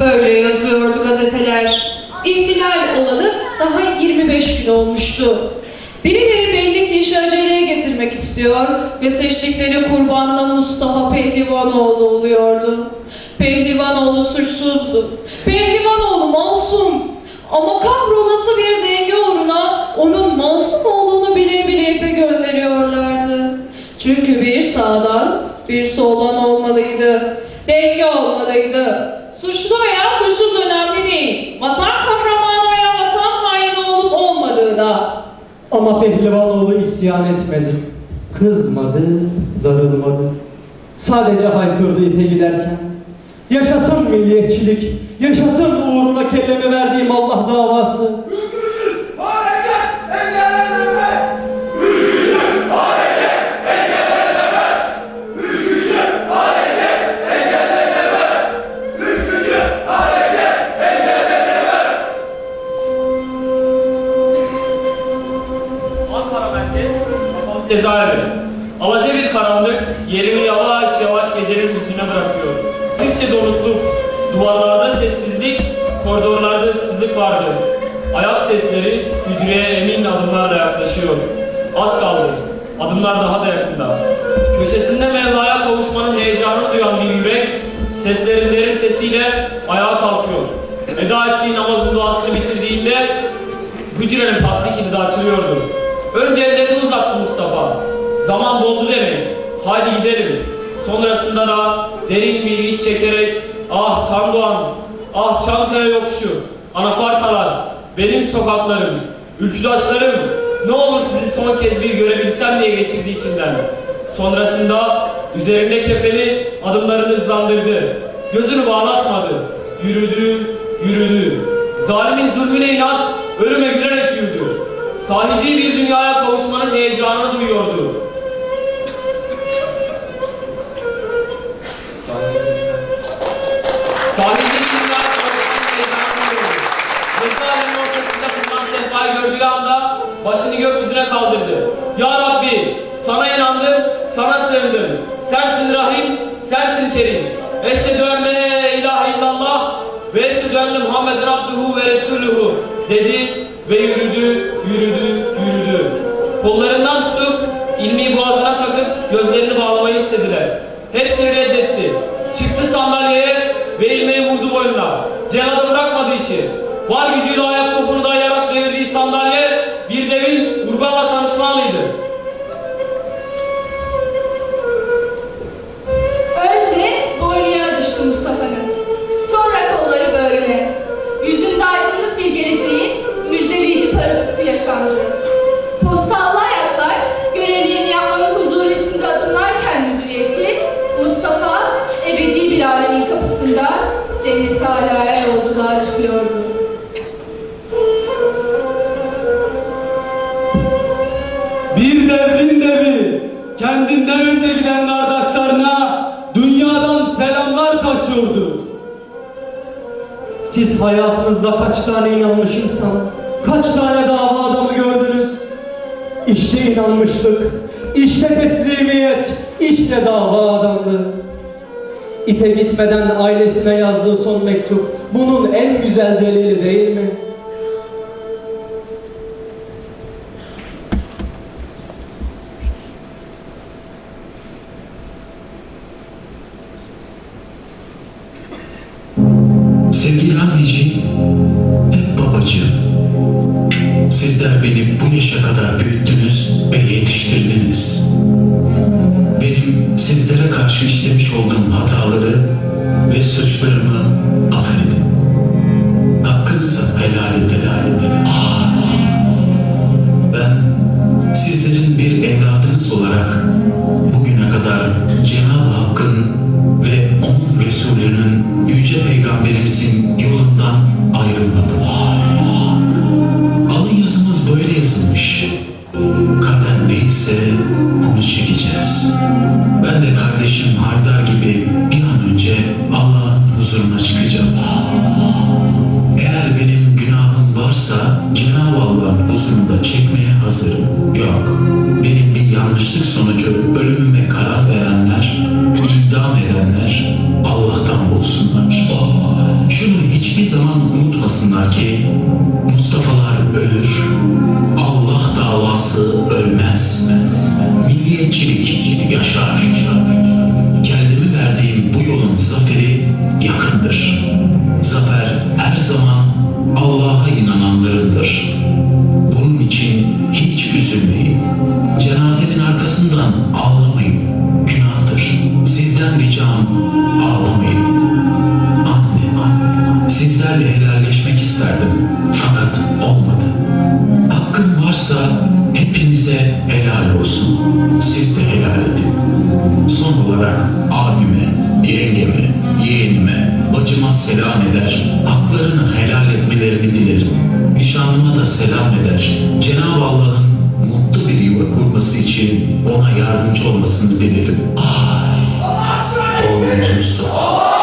Böyle yazıyordu gazeteler. İhtilal olalı daha 25 gün olmuştu. Birileri belli ki işi aceleye getirmek istiyor ve seçtikleri kurbanla Mustafa Pehlivanoğlu oluyordu. Pehlivanoğlu suçsuzdu. Pehlivanoğlu masum. Ama kahrolası bir denge uğruna onun masum olduğunu bile bile ipe gönderiyorlardı. Çünkü bir sağdan bir soldan olmalıydı. Denge olmalıydı. İsyan etmedi. Kızmadı, darılmadı. Sadece haykırdı ipe giderken. Yaşasın milliyetçilik, yaşasın uğruna kellemi verdiğim Allah davası. Cezaevi. Alaca bir karanlık, yerini yavaş yavaş gecenin hüznüne bırakıyor. Hafifçe donukluk, duvarlarda sessizlik, koridorlarda ıssızlık vardı. Ayak sesleri hücreye emin adımlarla yaklaşıyor. Az kaldı, adımlar daha da yakında. Köşesinde Mevla'ya kavuşmanın heyecanını duyan bir yürek, seslerin derin sesiyle ayağa kalkıyor. Eda ettiği namazın duasını bitirdiğinde Hücrenin paslı kilidi açılıyordu. Önce ellerini uzattı Mustafa. Zaman doldu demek. Hadi gidelim. Sonrasında da derin bir iç çekerek ah Tandoğan, ah Çankaya yokuşu, anafartalar, benim sokaklarım, ülküdaşlarım, ne olur sizi son kez bir görebilsem diye geçirdi içinden. Sonrasında üzerinde kefeni adımlarını hızlandırdı. Gözünü bağlatmadı. Yürüdü, yürüdü. Zalimin zulmüne inat, ölüme gülerek. Sahici bir dünyaya kavuşmanın heyecanını duyuyordu. Sahici bir dünyaya kavuşmanın heyecanını duyuyordu. Cezaevinin ortasında kurulan sehpayı gördüğü anda başını gökyüzüne kaldırdı. Ya Rabbi sana inandım, sana sığındım. Sensin Rahim, sensin Kerim. Eşhedü en la ilahe illallah ve eşhedü enne Muhammeden abduhu ve resuluhu dedi ve yürüdü, İşi. Var gücüyle ayak topunu dayayarak devirdiği sandalye bir devin urbanla tanışma anıydı. Önce boynu yere düştü Mustafa'nın. Sonra kolları böğrüne. Yüzünde aydınlık bir geleceğin müjdeleyici parıltısı yaşandı. Postallı ayaklar görevlerini yapmanın huzuru içinde adımlarken müdüriyeti, Mustafa ebedi bir alemin kapısında cenneti alaya yolculuğa çıkıyordu. Bir devrin devi, kendinden önce giden kardeşlerine dünyadan selamlar taşıyordu. Siz hayatınızda kaç tane inanmış insan, kaç tane dava adamı gördünüz? İşte inanmışlık, işte teslimiyet, işte dava adamlığı. İpe gitmeden ailesine yazdığı son mektup bunun en güzel delili değil mi? Sevgili anneciğim, hep babacığım. Sizler beni bu yaşa kadar büyüttünüz ve yetiştirdiniz. Benim sizlere karşı işlemiş olduğum hataları ve suçlarımı affedin. Hakkınızı helal edin. Ben sizlerin bir evladınız olarak bugüne kadar Cenab-ı Hakk'ın ve onun Resulü'nün yüce peygamberimizin yolundan ayrılmadım. Alın yazımız böyle yazılmış. Kader neyse onu çekeceğiz. Ben de kardeşim Haydar gibi bir an önce Allah'ın huzuruna çıkacağım. Eğer benim günahım varsa Cenab-ı Allah'ın huzurunda çekmeye hazırım. Yok, benim bir yanlışlık sonucu ölümüme karar verenler, idam edenler Allah'tan bulsunlar. Şunu hiçbir zaman unutmasınlar ki Mustafa'lar ölür, Allah davası ölmez. Milliyetçilik yaşar. Kendimi verdiğim bu yolun zaferi yakındır. Zafer her zaman Allah'a inananlarındır. Bunun için hiç üzülmeyin. Cenazenin arkasından ağlamayın. Günahtır. Sizden ricam ağlamayın. Anne, anne, sizlerle helalleşmek isterdim. Fakat olmadı. Hakkım varsa hepinize helal olsun. Siz de helal edin. Son olarak abime, yengeme, yeğenime, bacıma selam eder. Haklarını helal etmelerini dilerim. Nişanlıma da selam eder. Cenab-ı Allah'ın mutlu bir yuva kurması için ona yardımcı olmasını dilerim. Ay, oğlumuz Mustafa.